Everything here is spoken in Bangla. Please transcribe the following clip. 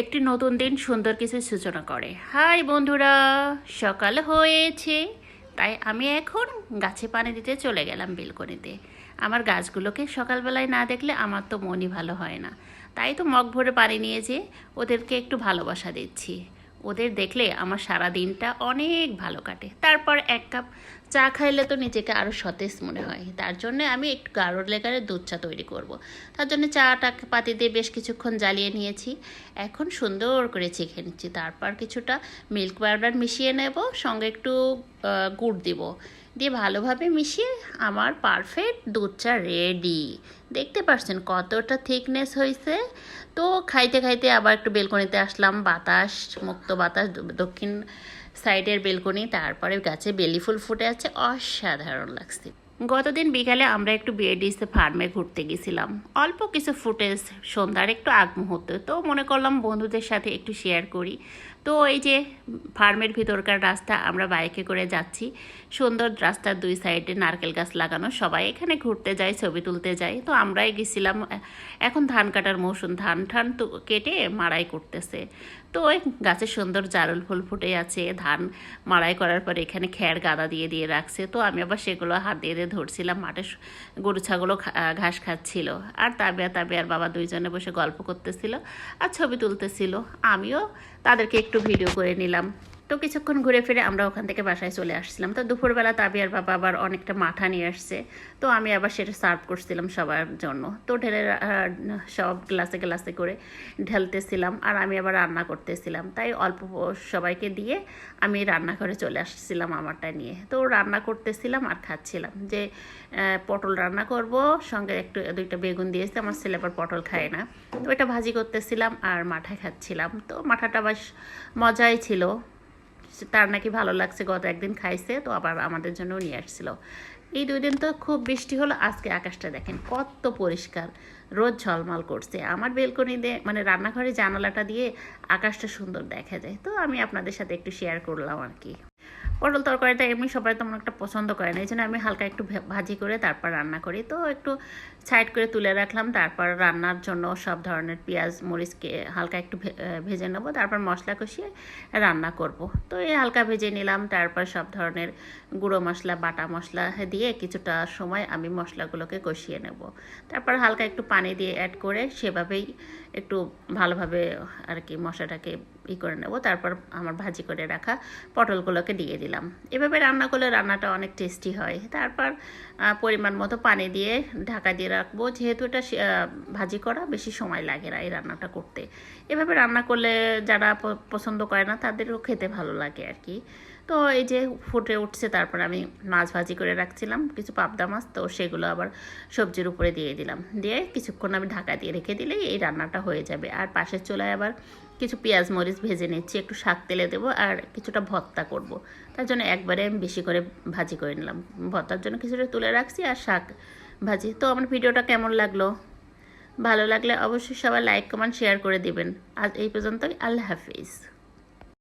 একটি নতুন দিন সুন্দর কিছু সূচনা করে। হাই বন্ধুরা, সকাল হয়েছে। তাই আমি এখন গাছে পানি দিতে চলে গেলাম বেলকনিতে। আমার গাছগুলোকে সকালবেলায় না দেখলে আমার তো মনই ভালো হয় না। তাই তো মগ ভরে পানি নিয়েছে, ওদেরকে একটু ভালোবাসা দিচ্ছি। ওদের দেখলে আমার সারা দিনটা অনেক ভালো কাটে। তারপর এক কাপ চা খাইলে তো নিজেকে আরও সতেজ মনে হয়। তার জন্য আমি একটু গাঢ় লেগারে দুধ চা তৈরি করব। তার জন্য চাটা পাতি দিয়ে বেশ কিছুক্ষণ জ্বালিয়ে নিয়েছি। এখন সুন্দর করে চেখে নিচ্ছি। তারপর কিছুটা মিল্ক পাউডার মিশিয়ে নেব, সঙ্গে একটু গুড় দিব। দিয়ে ভালোভাবে মিশিয়ে আমার পারফেক্ট দুধ চা রেডি। দেখতে পাচ্ছেন কতটা থিকনেস হয়েছে তো খাইতে খাইতে আবার একটু বেলকনিতে আসলাম। বাতাস, মুক্ত বাতাস, দক্ষিণ সাইডের বেলকনি তারপরে গাছে বেলি ফুল ফুটে আছে অসাধারণ লাগছে। গতদিন বিকালে আমরা একটু বিএডিসে ফার্মে ঘুরতে গেছিলাম। অল্প কিছু ফুটেজ সন্ধ্যার একটু আগ মুহূর্তে, তো মনে করলাম বন্ধুদের সাথে একটু শেয়ার করি। তো এই যে ফার্মের ভিতরকার রাস্তা, আমরা বাইকে করে যাচ্ছি। সুন্দর রাস্তার দুই সাইডে নারকেল গাছ লাগানো, সবাই এখানে ঘুরতে যায়, ছবি তুলতে যায়। তো আমরাই গেছিলাম, এখন ধান কাটার মৌসুম, ধান ঠান তো কেটে মাড়াই করতেছে। তো ওই গাছে সুন্দর জারুল ফুল ফুটে আছে, ধান মাড়াই করার পর এখানে খ্যার গাদা দিয়ে দিয়ে রাখছে। তো আমি আবার সেগুলো হাত দিয়ে দিয়ে ধরছিলাম, মাঠে গরু, ছাগলও ঘাস খাচ্ছিল। আর তাবিয়া তাবিয়ার বাবা দুইজনে বসে গল্প করতেছিল আর ছবি তুলতেছিল। আমিও তাদেরকে একটু ভিডিও করে নিলাম। তো কিছুক্ষণ ঘুরে ফিরে আমরা ওখান থেকে বাসায় চলে আসছিলাম। তো দুপুরবেলা তাবিয়ার বাবা আবার অনেকটা মাথা নিয়ে আসছে। তো আমি আবার সেটা সার্ভ করছিলাম সবার জন্য। তো ঢেলে সব গ্লাসে গ্লাসে করে ঢেলতেছিলাম আর আমি আবার রান্না করতেছিলাম। তাই অল্প সবাইকে দিয়ে আমি রান্নাঘরে চলে আসছিলাম আমারটা নিয়ে। তো রান্না করতেছিলাম আর খাচ্ছিলাম যে পটল রান্না করব, সঙ্গে একটু দুইটা বেগুন দিয়েছি। আমার ছেলে আবার পটল খায় না। তো এটা ভাজি করতেছিলাম আর মাঠা খাচ্ছিলাম। তো মাঠাটা বেশ মজাই ছিল। তার নাকি ভালো লাগছে, গত একদিন খাইছে, তো আবার আমাদের জন্য নিয়ে আসছিল। এই দুই দিন তো খুব বৃষ্টি হলো, আজকে আকাশটা দেখেন কত পরিষ্কার, রোদ ঝলমল করছে। আমার বেলকনিতে মানে রান্নাঘরে জানালাটা দিয়ে আকাশটা সুন্দর দেখা যায়। তো আমি আপনাদের সাথে একটু শেয়ার করলাম আর কি। পটল তরকারিটা এমনি সবাই তেমন একটা পছন্দ করে না এই জন্য আমি হালকা একটু ভাজি করে তারপর রান্না করি। তো একটু সাইড করে তুলে রাখলাম, তারপর রান্নার জন্য সব ধরনের পেঁয়াজ, মরিচকে হালকা একটু ভেজে নেব, তারপর মশলা কষিয়ে রান্না করব। তো এই হালকা ভেজে নিলাম, তারপর সব ধরনের গুঁড়ো মশলা, বাটা মশলা দিয়ে কিছুটা সময় আমি মশলাগুলোকে কষিয়ে নেব। তারপর হালকা একটু পানি দিয়ে অ্যাড করে সেভাবেই একটু ভালোভাবে আর কি মশলাটাকে ই করে নেব, তারপর আমার ভাজি করে রাখা পটলগুলোকে দিয়ে দিলাম। এভাবে রান্না করলে রান্নাটা অনেক টেস্টি হয়। তারপর পরিমাণ মতো পানি দিয়ে ঢাকা দিয়ে রাখব। যেহেতু এটা ভাজি করা, বেশি সময় লাগে না এই রান্নাটা করতে। এভাবে রান্না করলে যারা পছন্দ করে না, তাদেরও খেতে ভালো লাগে আর কি। তো এই যে ফুটে উঠছে, তারপর আমি মাছ ভাজি করে রাখছিলাম, কিছু পাবদা মাছ, তো সেগুলো আবার সবজির উপরে দিয়ে দিলাম। দিয়ে কিছুক্ষণ আমি ঢাকা দিয়ে রেখে দিলেই এই রান্নাটা হয়ে যাবে। আর পাশের চুলায় আবার কিছু পেঁয়াজ মরিচ ভেজে নিচ্ছি, একটু শাক তেলে দেবো আর কিছুটা ভর্তা করব। তার জন্য একবারে আমি বেশি করে ভাজি করে নিলাম। ভর্তার জন্য কিছুটা তুলে রাখছি আর শাক ভাজি। তো আমার ভিডিওটা কেমন লাগল? ভালো লাগলে অবশ্যই সবাই লাইক, কমেন্ট, শেয়ার করে দিবেন। আজ এই পর্যন্তই, আল্লাহ হাফিজ।